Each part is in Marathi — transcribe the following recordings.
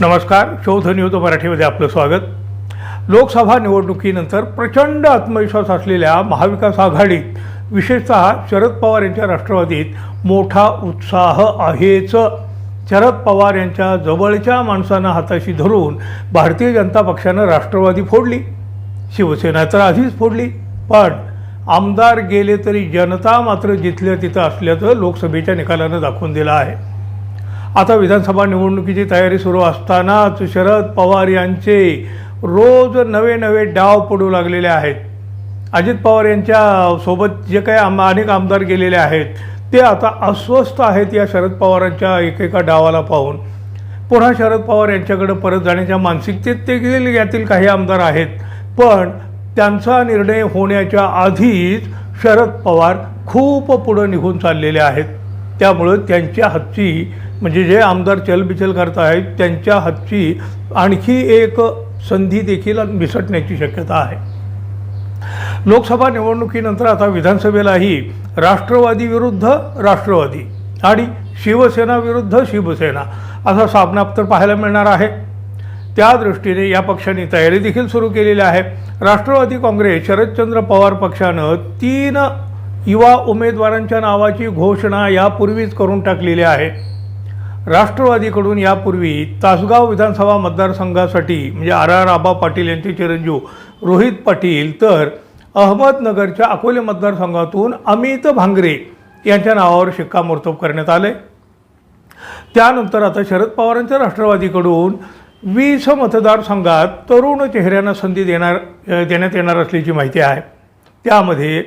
नमस्कार शोध न्यूज मराठीमध्ये आपलं स्वागत. लोकसभा निवडणुकीनंतर प्रचंड आत्मविश्वास असलेल्या महाविकास आघाडीत विशेषतः शरद पवार यांच्या राष्ट्रवादीत मोठा उत्साह आहेच. शरद पवार यांच्या जवळच्या माणसांना हाताशी धरून भारतीय जनता पक्षानं राष्ट्रवादी फोडली. शिवसेना तर आधीच फोडली. पण आमदार गेले तरी जनता मात्र जिथल्या तिथं असल्याचं लोकसभेच्या निकालानं दाखवून दिलं आहे. आता विधानसभा निवडणुकीची तयारी सुरू असतानाच शरद पवार यांचे रोज नवे नवे डाव पडू लागलेले आहेत. अजित पवार यांच्या सोबत जे काही आम अनेक आमदार गेलेले आहेत ते आता अस्वस्थ आहेत या शरद पवारांच्या एकेका डावाला पाहून. पुन्हा शरद पवार यांच्याकडे परत जाण्याच्या मानसिकतेत देखील यातील काही आमदार आहेत पण त्यांचा निर्णय होण्याच्या आधीच शरद पवार खूप पुढं निघून चाललेले आहेत. त्यामुळं त्यांच्या हातची म्हणजे जे आमदार चलबिचल करत आहेत त्यांच्या हातची आणखी एक संधी देखील मिसटण्याची शक्यता आहे. लोकसभा निवडणुकीनंतर आता विधानसभेलाही राष्ट्रवादी विरुद्ध राष्ट्रवादी आणि शिवसेना विरुद्ध शिवसेना असा सामना तर पाहायला मिळणार आहे. त्या दृष्टीने या पक्षांनी तयारी देखील सुरू केलेली आहे. राष्ट्रवादी काँग्रेस शरदचंद्र पवार पक्षानं तीन युवा उमेदवारांच्या नावाची घोषणा यापूर्वीच करून टाकलेली आहे. राष्ट्रवादीकडून यापूर्वी तासगाव विधानसभा मतदारसंघासाठी म्हणजे आर आर आबा पाटील यांचे चिरंजीव रोहित पाटील तर अहमदनगरच्या अकोले मतदारसंघातून अमित भांगरे यांच्या नावावर शिक्कामोर्तब करण्यात आले. त्यानंतर आता शरद पवारांच्या राष्ट्रवादीकडून वीस मतदारसंघात तरुण चेहऱ्यांना संधी देणार देण्यात येणार असल्याची माहिती आहे. त्यामध्ये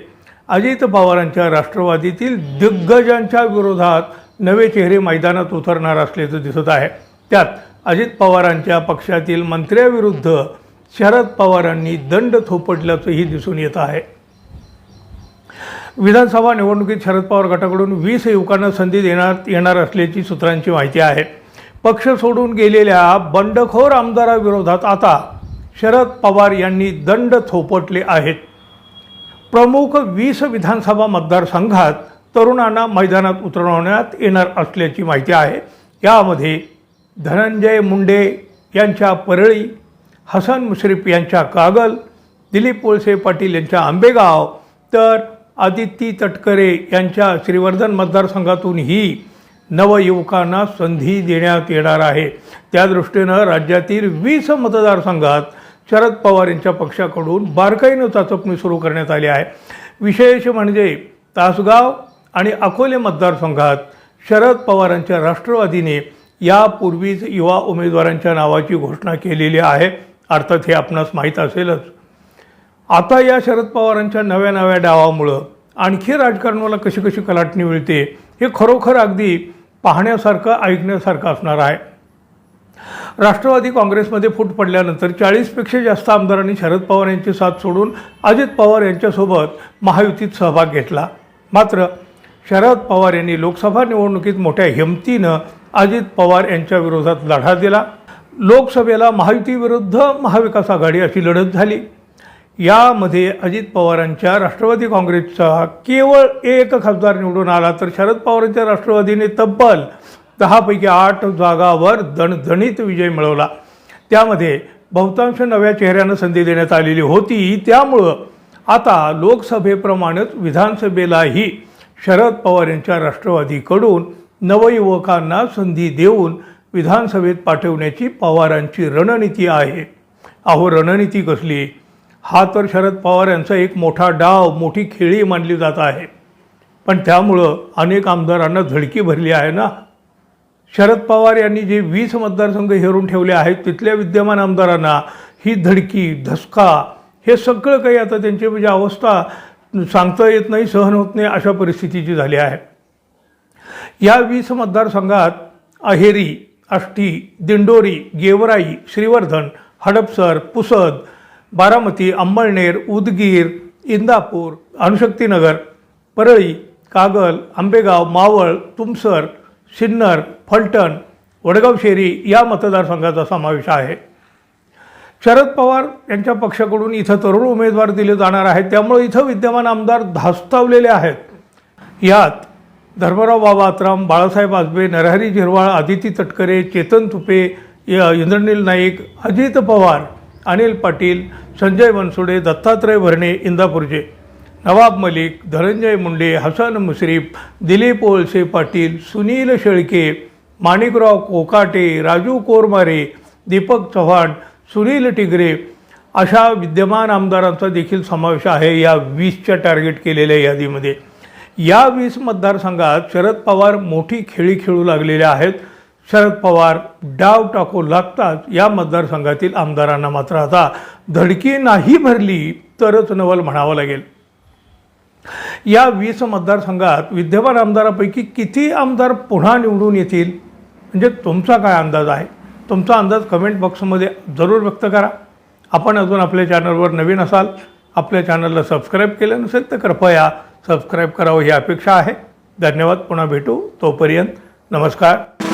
अजित पवारांच्या राष्ट्रवादीतील दिग्गजांच्या विरोधात नवे चेहरे मैदानात उतरणार असल्याचं दिसत आहे. त्यात अजित पवारांच्या पक्षातील मंत्र्याविरुद्ध शरद पवारांनी दंड थोपटल्याचंही दिसून येत आहे. विधानसभा निवडणुकीत शरद पवार गटाकडून वीस युवकांना संधी देण्यात येणार असल्याची सूत्रांची माहिती आहे. पक्ष सोडून गेलेल्या बंडखोर आमदाराविरोधात आता शरद पवार यांनी दंड थोपटले आहेत. प्रमुख वीस विधानसभा मतदारसंघात तरुणांना मैदानात उतरवण्यात येणार असल्याची माहिती आहे. यामध्ये धनंजय मुंडे यांच्या परळी हसन मुश्रीफ यांच्या कागल दिलीप वळसे पाटील यांच्या आंबेगाव तर आदित्य तटकरे यांच्या श्रीवर्धन मतदारसंघातूनही नवयुवकांना संधी देण्यात येणार आहे. त्या दृष्टीनं राज्यातील वीस मतदारसंघात शरद पवार यांच्या पक्षाकडून बारकाईनं चाचपणी सुरू करण्यात आली आहे. विशेष म्हणजे तासगाव आणि अकोले मतदारसंघात शरद पवारांच्या राष्ट्रवादीने यापूर्वीच युवा उमेदवारांच्या नावाची घोषणा केलेली आहे. अर्थात हे आपणास माहीत असेलच. आता या शरद पवारांच्या नव्या नव्या डावामुळं आणखी राजकारणाला कशी कशी कलाटणी मिळते हे खरोखर अगदी पाहण्यासारखं ऐकण्यासारखं असणार आहे. राष्ट्रवादी काँग्रेसमध्ये फूट पडल्यानंतर चाळीसपेक्षा जास्त आमदारांनी शरद पवार यांची साथ सोडून अजित पवार यांच्यासोबत महायुतीत सहभाग घेतला. मात्र शरद पवार यांनी लोकसभा निवडणुकीत मोठ्या हिमतीनं अजित पवार यांच्या विरोधात लढा दिला. लोकसभेला महायुतीविरुद्ध महाविकास आघाडी अशी लढत झाली. यामध्ये अजित पवारांच्या राष्ट्रवादी काँग्रेसचा केवळ एक खासदार निवडून आला तर शरद पवारांच्या राष्ट्रवादीने तब्बल दहापैकी आठ जागावर दणदणीत विजय मिळवला. त्यामध्ये बहुतांश नव्या चेहऱ्यांना संधी देण्यात आलेली होती. त्यामुळं आता लोकसभेप्रमाणेच विधानसभेलाही शरद पवार यांच्या राष्ट्रवादीकडून नवयुवकांना संधी देऊन विधानसभेत पाठवण्याची पवारांची रणनीती आहे. अहो रणनीती कसली? हा तर शरद पवार यांचा एक मोठा डाव मोठी खेळी मानली जात आहे. पण त्यामुळं अनेक आमदारांना धडकी भरली आहे ना? शरद पवार यांनी जे वीस मतदारसंघ हेरून ठेवले आहेत तिथल्या विद्यमान आमदारांना ही धडकी धसका हे सगळं काही आता त्यांची म्हणजे अवस्था सांगता येत नाही सहन होत नाही अशा परिस्थितीची झाली आहे. या वीस मतदारसंघात अहेरी आष्टी दिंडोरी गेवराई श्रीवर्धन हडपसर पुसद बारामती अंबळनेर उदगीर इंदापूर अणुशक्तीनगर परळी कागल आंबेगाव मावळ तुमसर सिन्नर फलटण वडगावशेरी या मतदारसंघाचा समावेश आहे. शरद पवार यांच्या पक्षाकडून इथं तरुण उमेदवार दिले जाणार आहेत. त्यामुळे इथं विद्यमान आमदार धास्तावलेले आहेत. यात धर्मराव बाबा आत्राम बाळासाहेब आजबे नरहरी झिरवाळ आदिती तटकरे चेतन तुपे य- इंद्रनील नाईक अजित पवार अनिल पाटील संजय बनसोडे दत्तात्रय भरणे इंदापूरचे. नवाब मलिक धनंजय मुंडे हसन मुश्रीफ दिलीप ओळसे पाटील सुनील शेळके माणिकराव कोकाटे राजू कोरमारे दीपक चव्हाण सुनील टिगरे अशा विद्यमान आमदारांचा देखील समावेश आहे या वीसच्या टार्गेट केलेल्या यादीमध्ये. या वीस मतदारसंघात शरद पवार मोठी खेळी खेळू लागलेले आहेत. शरद पवार डाव टाकू लागताच या मतदारसंघातील आमदारांना मात्र आता धडकी नाही भरली तरच नवल म्हणावं लागेल. या वीस मतदारसंघात विद्यमान आमदारापैकी किती आमदार पुन्हा निवडून येतील? म्हणजे तुमचा काय अंदाज आहे? तुमचा अंदाज कमेंट बॉक्समध्ये जरूर व्यक्त करा. आपण अजून आपल्या चॅनलवर नवीन असाल आपल्या चॅनलला सबस्क्राईब केलं नसेल तर कृपया सबस्क्राईब करावं ही अपेक्षा आहे. धन्यवाद. पुन्हा भेटू तोपर्यंत. नमस्कार.